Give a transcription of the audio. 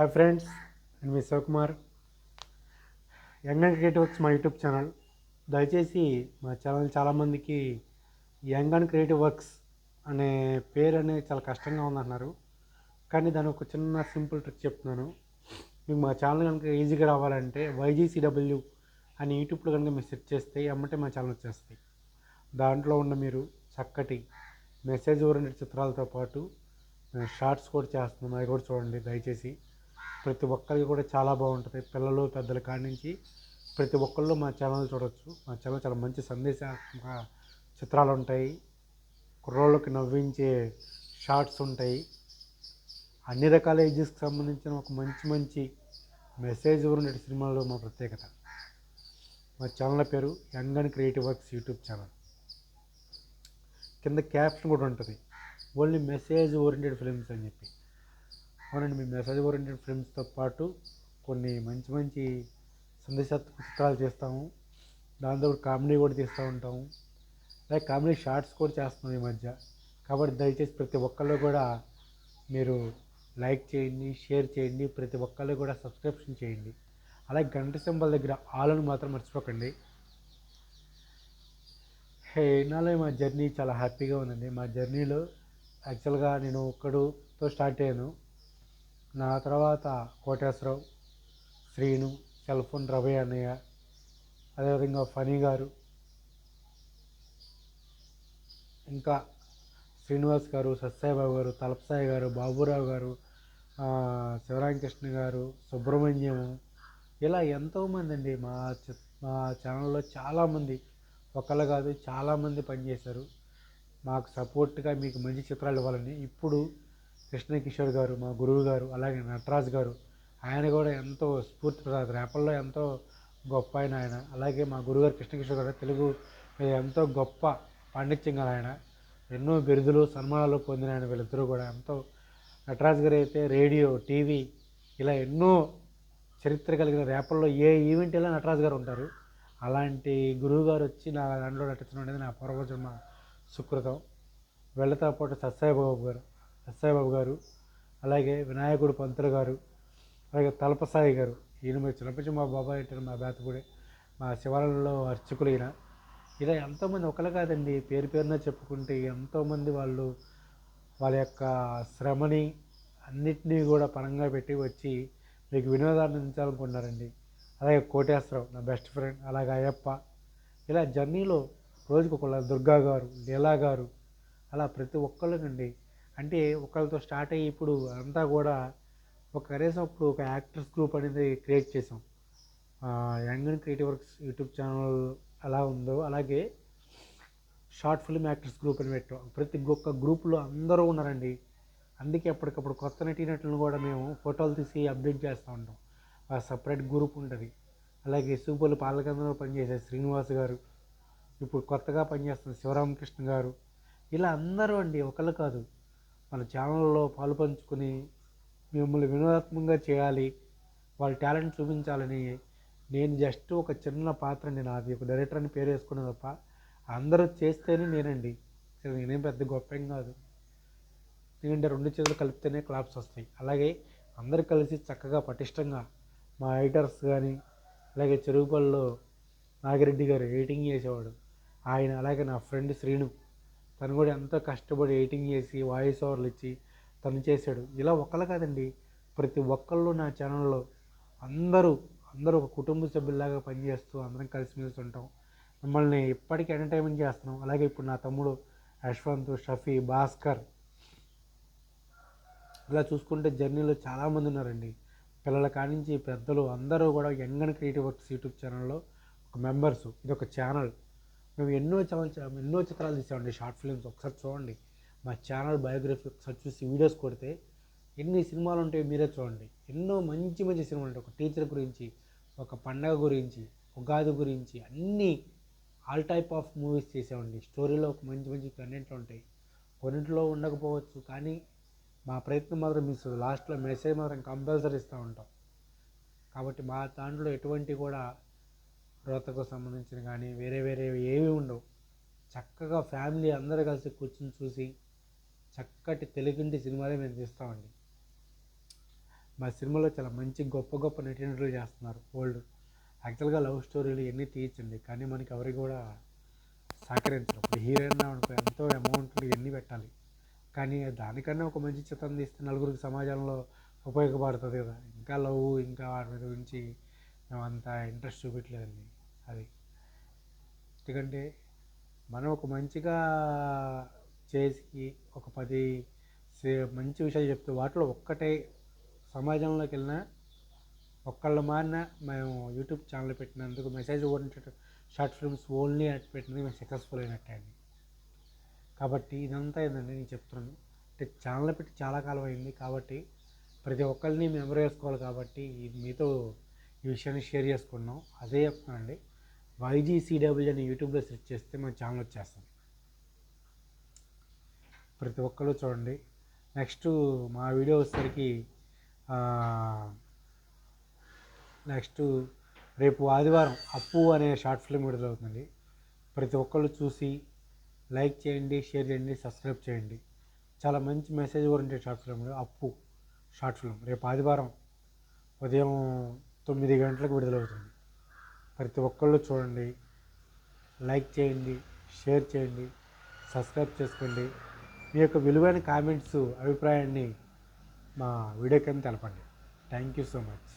Hi friends నేను మీ Sivakumar young and creative works మా YouTube channel దయచేసి మా ఛానల్ చాలామందికి యంగ్ అండ్ క్రియేటివ్ వర్క్స్ అనే పేరు అనేది చాలా కష్టంగా ఉందంటున్నారు కానీ దాని ఒక చిన్న సింపుల్ ట్రిక్ చెప్తున్నాను. మీకు మా ఛానల్ కనుక ఈజీగా రావాలంటే వైజీసీడబ్ల్యూ అని యూట్యూబ్లో కనుక మీరు సెర్చ్ చేస్తే అమ్మంటే మా ఛానల్ వచ్చేస్తాయి. దాంట్లో ఉన్న మీరు చక్కటి మెసేజ్ ఓరియంటెడ్ చిత్రాలతో పాటు షార్ట్స్ కూడా చేస్తున్నాం. అది కూడా చూడండి దయచేసి. ప్రతి ఒక్కరికి కూడా చాలా బాగుంటుంది. పిల్లలు పెద్దల కాడి నుంచి ప్రతి ఒక్కళ్ళు మా ఛానల్ చూడొచ్చు. మా ఛానల్ చాలా మంచి సందేశాత్మక చిత్రాలు ఉంటాయి. కుర్రోళ్ళకి నవ్వించే షార్ట్స్ ఉంటాయి. అన్ని రకాల ఏజెస్కి సంబంధించిన ఒక మంచి మంచి మెసేజ్ ఓరియంటెడ్ సినిమాలు మా ప్రత్యేకత. మా ఛానల్ పేరు young and creative works YouTube channel కింద క్యాప్షన్ కూడా ఉంటుంది. ఓన్లీ మెసేజ్ ఓరియంటెడ్ ఫిల్మ్స్ అని చెప్పి. అవునండి మేము మెసేజ్ ఓరియంటెడ్ ఫిల్మ్స్తో పాటు కొన్ని మంచి మంచి సందేశాత్మక చిత్రాలు చేస్తాము. దాంతో కామెడీ కూడా తీస్తూ ఉంటాము. అలాగే కామెడీ షార్ట్స్ కూడా చేస్తున్నాం ఈ మధ్య. కాబట్టి దయచేసి ప్రతి ఒక్కళ్ళు కూడా మీరు లైక్ చేయండి షేర్ చేయండి ప్రతి ఒక్కళ్ళు కూడా సబ్స్క్రిప్షన్ చేయండి. అలాగే గంట సింబల్ దగ్గర ఆలను మాత్రం మర్చిపోకండి. హే నాలో మా జర్నీ చాలా హ్యాపీగా ఉందండి. మా జర్నీలో యాక్చువల్గా నేను ఒక్కడుతో స్టార్ట్ అయ్యాను. నా తర్వాత కోటేశ్వరరావు శ్రీను సెల్ఫోన్ రవి అన్నయ్య అదేవిధంగా ఫనీ గారు ఇంకా శ్రీనివాస్ గారు సత్సాయిబాబు గారు తలపసాయి గారు బాబురావు గారు శివరామకృష్ణ గారు సుబ్రహ్మణ్యము ఇలా ఎంతోమంది అండి మా చి- మా ఛానల్లో చాలామంది ఒకళ్ళు కాదు చాలామంది పనిచేశారు. మాకు సపోర్ట్గా మీకు మంచి చిత్రాలు ఇవ్వాలని ఇప్పుడు కృష్ణ కిషోర్ గారు మా గురువు గారు అలాగే నటరాజ్ గారు ఆయన కూడా ఎంతో స్ఫూర్తి ప్రదాత రేపల్లో ఎంతో గొప్ప ఆయన ఆయన. అలాగే మా గురుగారు కృష్ణకిషోర్ గారు తెలుగు ఎంతో గొప్ప పాండిత్యం గల ఆయన. ఎన్నో బిరుదులు సన్మానాలు పొందిన ఆయన వీళ్ళిద్దరూ కూడా ఎంతో. నటరాజ్ గారు అయితే రేడియో టీవీ ఇలా ఎన్నో చరిత్ర కలిగిన రేపల్లో ఏ ఈవెంట్ ఇలా నటరాజ్ గారు ఉంటారు. అలాంటి గురువు గారు వచ్చి నా దాంట్లో నటించడం అనేది నా పూర్వజన్మ సుకృతం. వీళ్ళతో పాటు సత్సాయిబాబు గారు ఎస్ఐబాబు గారు అలాగే వినాయకుడు పంతులు గారు అలాగే తలపసాయి గారు. ఈయన మీరు చిన్నపించి మా బాబాయ్ అంటారు మా బేతపూడి మా శివాలయంలో అర్చకులు ఈయన. ఇలా ఎంతోమంది ఒకరు కాదండి పేరు పేరున చెప్పుకుంటే ఎంతోమంది వాళ్ళు వాళ్ళ యొక్క శ్రమని అన్నిటినీ కూడా పరంగా పెట్టి వచ్చి మీకు వినోదాన్ని అందించాలనుకున్నారండి అలాగే కోటేశ్వరావు నా బెస్ట్ ఫ్రెండ్ అలాగే అయ్యప్ప. ఇలా జర్నీలో రోజుకు ఒకళ్ళ దుర్గా గారు లీలా గారు అలా ప్రతి ఒక్కళ్ళకండి అంటే ఒకళ్ళతో స్టార్ట్ అయ్యి ఇప్పుడు అంతా కూడా ఒక కనీసం ఇప్పుడు ఒక యాక్టర్స్ గ్రూప్ అనేది క్రియేట్ చేసాం. Young and creative works YouTube channel అలా ఉందో అలాగే షార్ట్ ఫిల్మ్ యాక్టర్స్ గ్రూప్ అని పెట్టాం. ప్రతి ఒక్క గ్రూప్లో అందరూ ఉన్నారండి. అందుకే అప్పటికప్పుడు కొత్త నటీనటులను కూడా మేము ఫోటోలు తీసి అప్డేట్ చేస్తూ ఉంటాం. ఆ సపరేట్ గ్రూప్ ఉంటుంది. అలాగే సూపర్లు పాలకందంలో పనిచేసే శ్రీనివాస్ గారు ఇప్పుడు కొత్తగా పనిచేస్తున్న శివరామకృష్ణ గారు ఇలా అందరూ అండి ఒకళ్ళు కాదు. మన ఛానల్లో పాలుపంచుకొని మిమ్మల్ని వినోదాత్మకంగా చేయాలి వాళ్ళ టాలెంట్ చూపించాలని నేను జస్ట్ ఒక చిన్న పాత్రని నాది. ఒక డైరెక్టర్ అని పేరు వేసుకున్నా తప్ప అందరూ చేస్తేనే నేనండి. నేనేం పెద్ద గొప్ప ఏం కాదు. ఎందుకంటే రెండు చేతులు కలిపితేనే క్లాప్స్ వస్తాయి. అలాగే అందరు కలిసి చక్కగా పటిష్టంగా మా ఎడిటర్స్ కానీ అలాగే చెరువుపల్లిలో నాగిరెడ్డి గారు ఎడిటింగ్ చేసేవాడు. ఆయన అలాగే నా ఫ్రెండ్ శ్రీను తను కూడా ఎంతో కష్టపడి ఎడిటింగ్ చేసి వాయిస్ ఓవర్లు ఇచ్చి తను చేశాడు. ఇలా ఒక్కళ్ళు కాదండి. ప్రతి ఒక్కళ్ళు నా ఛానల్లో అందరూ అందరూ ఒక కుటుంబ సభ్యుల్లాగా పనిచేస్తూ అందరం కలిసిమెలిసి ఉంటాం. మిమ్మల్ని ఇప్పటికీ ఎంటర్టైన్మెంట్ చేస్తున్నాం. అలాగే ఇప్పుడు నా తమ్ముడు యశ్వంత్ షఫీ భాస్కర్ ఇలా చూసుకుంటే జర్నీలో చాలామంది ఉన్నారండి. పిల్లల కానించి పెద్దలు అందరూ కూడా young and creative works YouTube ఛానల్లో ఒక మెంబర్స్. ఇది ఒక ఛానల్. మేము ఎన్నో ఎన్నో చిత్రాలు తీసామండి షార్ట్ ఫిల్మ్స్ ఒకసారి చూడండి. మా ఛానల్ బయోగ్రఫీ ఒకసారి చూసి వీడియోస్ కొడితే ఎన్ని సినిమాలు ఉంటాయో మీరే చూడండి. ఎన్నో మంచి మంచి సినిమాలు ఉంటాయి. ఒక టీచర్ గురించి ఒక పండగ గురించి ఉగాది గురించి అన్నీ ఆల్ టైప్ ఆఫ్ మూవీస్ చేసామండి. స్టోరీలో ఒక మంచి మంచి కంటెంట్లు ఉంటాయి. కొన్నింటిలో ఉండకపోవచ్చు కానీ మా ప్రయత్నం మాత్రం మిస్ లాస్ట్లో మెసేజ్ మాత్రం కంపల్సరీ ఇస్తూ ఉంటాం. కాబట్టి మా దాంట్లో ఎటువంటి కూడా రోతకు సంబంధించిన కానీ వేరే వేరే ఏవి ఉండవు. చక్కగా ఫ్యామిలీ అందరూ కలిసి కూర్చుని చూసి చక్కటి తెలుగింటి సినిమాలే మేము తీస్తామండి. మా సినిమాలో చాలా మంచి గొప్ప గొప్ప నటీనటులు చేస్తున్నారు ఓల్డ్. యాక్చువల్గా లవ్ స్టోరీలు ఎన్ని తీయచ్చండి. కానీ మనకి ఎవరికి కూడా సహకరించరు. ఇప్పుడు హీరోయిన్ అనుకో ఎంతో అమౌంట్లు ఎన్ని పెట్టాలి. కానీ దానికన్నా ఒక మంచి చిత్రం తీస్తే నలుగురికి సమాజంలో ఉపయోగపడుతుంది కదా. ఇంకా లవ్ ఇంకా వాటి గురించి మేము అంత ఇంట్రెస్ట్ చూపించలేదండి అది. ఎందుకంటే మనం ఒక మంచిగా చేసి ఒక పది సే- మంచి విషయాలు చెప్తే వాటిలో ఒక్కటే సమాజంలోకి వెళ్ళినా ఒక్కళ్ళ మారిన మేము యూట్యూబ్ ఛానల్ పెట్టినందుకు message oriented short films only at పెట్టినందుకు మేము సక్సెస్ఫుల్ అయినట్టే అండి. కాబట్టి ఇదంతా ఏంటంటే నేను చెప్తున్నాను. అంటే ఛానల్ పెట్టి చాలా కాలం అయింది కాబట్టి ప్రతి ఒక్కరిని మెమరీ వేసుకోవాలి కాబట్టి ఇది మీతో ఈ విషయాన్ని షేర్ చేసుకున్నాం. అదే చెప్తానండి వైజీసీడబ్ల్యూ అని యూట్యూబ్లో సెర్చ్ చేస్తే మన ఛానల్ వచ్చేస్తాం ప్రతి ఒక్కరు చూడండి. నెక్స్ట్ మా వీడియో వచ్చేసరికి నెక్స్ట్ రేపు ఆదివారం అప్పు అనే షార్ట్ ఫిల్మ్ విడుదలవుతుంది ప్రతి ఒక్కళ్ళు చూసి లైక్ చేయండి షేర్ చేయండి సబ్స్క్రైబ్ చేయండి. చాలా మంచి మెసేజ్ ఓరియంటెడ్ షార్ట్ ఫిల్మ్ అప్పు షార్ట్ ఫిల్మ్. రేపు ఆదివారం ఉదయం తొమ్మిది గంటలకు విడుదలవుతుంది. ప్రతి ఒక్కళ్ళు చూడండి లైక్ చేయండి షేర్ చేయండి సబ్స్క్రైబ్ చేసుకోండి. మీ యొక్క విలువైన కామెంట్స్ అభిప్రాయాన్ని మా వీడియో కింద తెలపండి. Thank you so much.